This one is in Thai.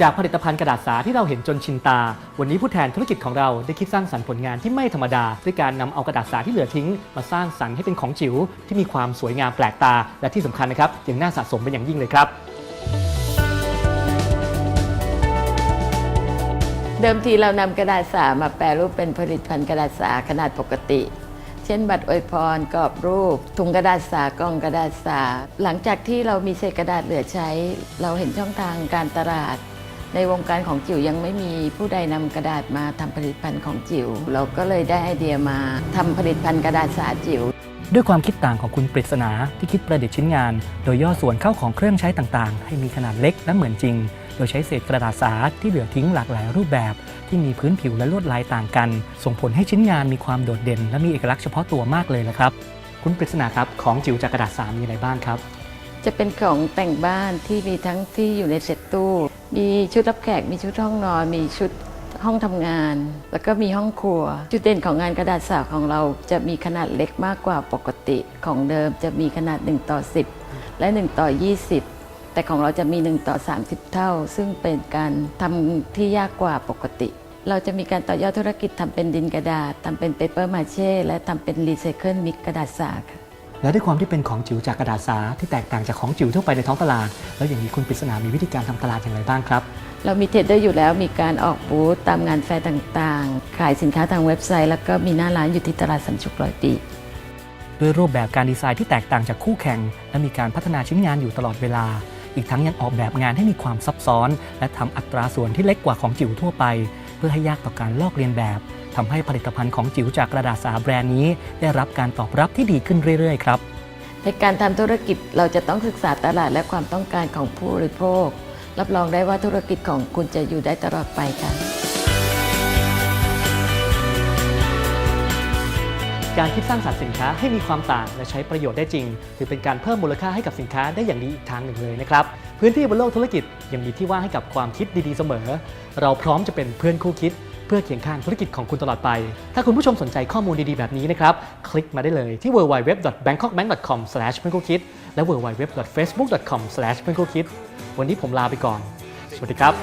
จากผลิตภัณฑ์กระดาษสาที่เราเห็นจนชินตา วันนี้ผู้แทนธุรกิจของเราได้คิดสร้างสรรค์ผลงานที่ไม่ธรรมดา ด้วยการนำเอากระดาษสาที่เหลือทิ้ง มาสร้างสรรค์ให้เป็นของจิ๋วที่มีความสวยงามแปลกตา และที่สำคัญนะครับยังน่าสะสมเป็นอย่างยิ่งเลยครับ เดิมทีเรานำกระดาษสามาแปรรูปเป็นผลิตภัณฑ์กระดาษสาขนาดปกติเช่นบัตรอวยพรกรอบรูป ถุงกระดาษสากล่องกระดาษสา หลังจากที่เรามีเศษกระดาษเหลือใช้ เราเห็นช่องทางการตลาด ในวงการของจิ๋วยังไม่มีผู้ใดนำกระดาษมาทำผลิตภัณฑ์ของจิ๋วเราก็เลยได้ไอเดียมาทำผลิตภัณฑ์กระดาษสาจิ๋วด้วยความคิดต่างของคุณปริศนาที่คิดประดิษฐ์ชิ้นงาน โดยย่อส่วนเข้าของเครื่องใช้ต่างๆ ให้มีขนาดเล็กและเหมือนจริง โดยใช้เศษกระดาษสาที่เหลือทิ้งหลากหลายรูปแบบ ที่มีพื้นผิวและลวดลายต่างกัน ส่งผลให้ชิ้นงานมีความโดดเด่น และมีเอกลักษณ์เฉพาะตัวมากเลยนะครับ คุณปริศนาครับของจิ๋วจากกระดาษสามีอะไรบ้างครับ จะเป็นของแต่งบ้านที่มีทั้งที่อยู่ในเซ็ตตู้ มีชุดรับแขก มีชุดห้องนอน มีชุดห้องทำงาน แล้วก็มีห้องครัว จุดเด่นของงานกระดาษสาของเราจะมีขนาดเล็กมากกว่าปกติของเดิมจะมีขนาด 1 ต่อ 10 และ 1 ต่อ 20 แต่ของเราจะมี 1 ต่อ 30 เท่า ซึ่งเป็นการทำที่ยากกว่าปกติ เราจะมีการต่อยอดธุรกิจทำเป็นดินกระดาษทำเป็นเปเปอร์มาเช่และทำเป็นรีไซเคิลมิกกระดาษสาค่ะ และด้วยความที่เป็นของจิ๋วจากกระดาษสาที่แตกต่างจากของจิ๋วทั่วไปในท้องตลาด แล้วอย่างนี้คุณปริศนามีวิธีการทำตลาดอย่างไรบ้างครับ เรามีเทรดเดอร์อยู่แล้วมีการออกบูธตามงานแฟร์ต่างๆ ขายสินค้าทางเว็บไซต์ แล้วก็มีหน้าร้านอยู่ที่ตลาดสามชุกร้อยปีด้วยรูปแบบการดีไซน์ที่แตกต่างจากคู่แข่ง และมีการพัฒนาชิ้นงานอยู่ตลอดเวลา อีกทั้งยังออกแบบงานให้มีความซับซ้อน และทำอัตราส่วนที่เล็กกว่าของจิ๋วทั่วไป เพื่อให้ยากต่อการลอกเลียนแบบ ทำให้ผลิตภัณฑ์ของจิ๋วจากกระดาษสาแบรนด์นี้ ได้รับการตอบรับที่ดีขึ้นเรื่อยๆครับในการทำธุรกิจเราจะต้องศึกษาตลาดและความต้องการของผู้บริโภค รับรองได้ว่าธุรกิจของคุณจะอยู่ได้ตลอดไปค่ะการคิดสร้างสรรค์สินค้าให้มีความต่างและใช้ประโยชน์ได้จริง ถือเป็นการเพิ่มมูลค่าให้กับสินค้าได้อย่างดีอีกทางหนึ่งเลยนะครับ พื้นที่บนโลกธุรกิจยังมีที่ว่างให้กับความคิดดีๆเสมอ เราพร้อมจะเป็นเพื่อนคู่คิดเพื่อเคียงข้างธุรกิจของคุณตลอดไป ถ้าคุณผู้ชมสนใจข้อมูลดีๆ แบบนี้นะครับ คลิกมาได้เลยที่ www.bangkokbank.com เพื่อนคู่คิดและ www.facebook.com เพื่อนคู่คิดวันนี้ผมลาไปก่อน สวัสดีครับ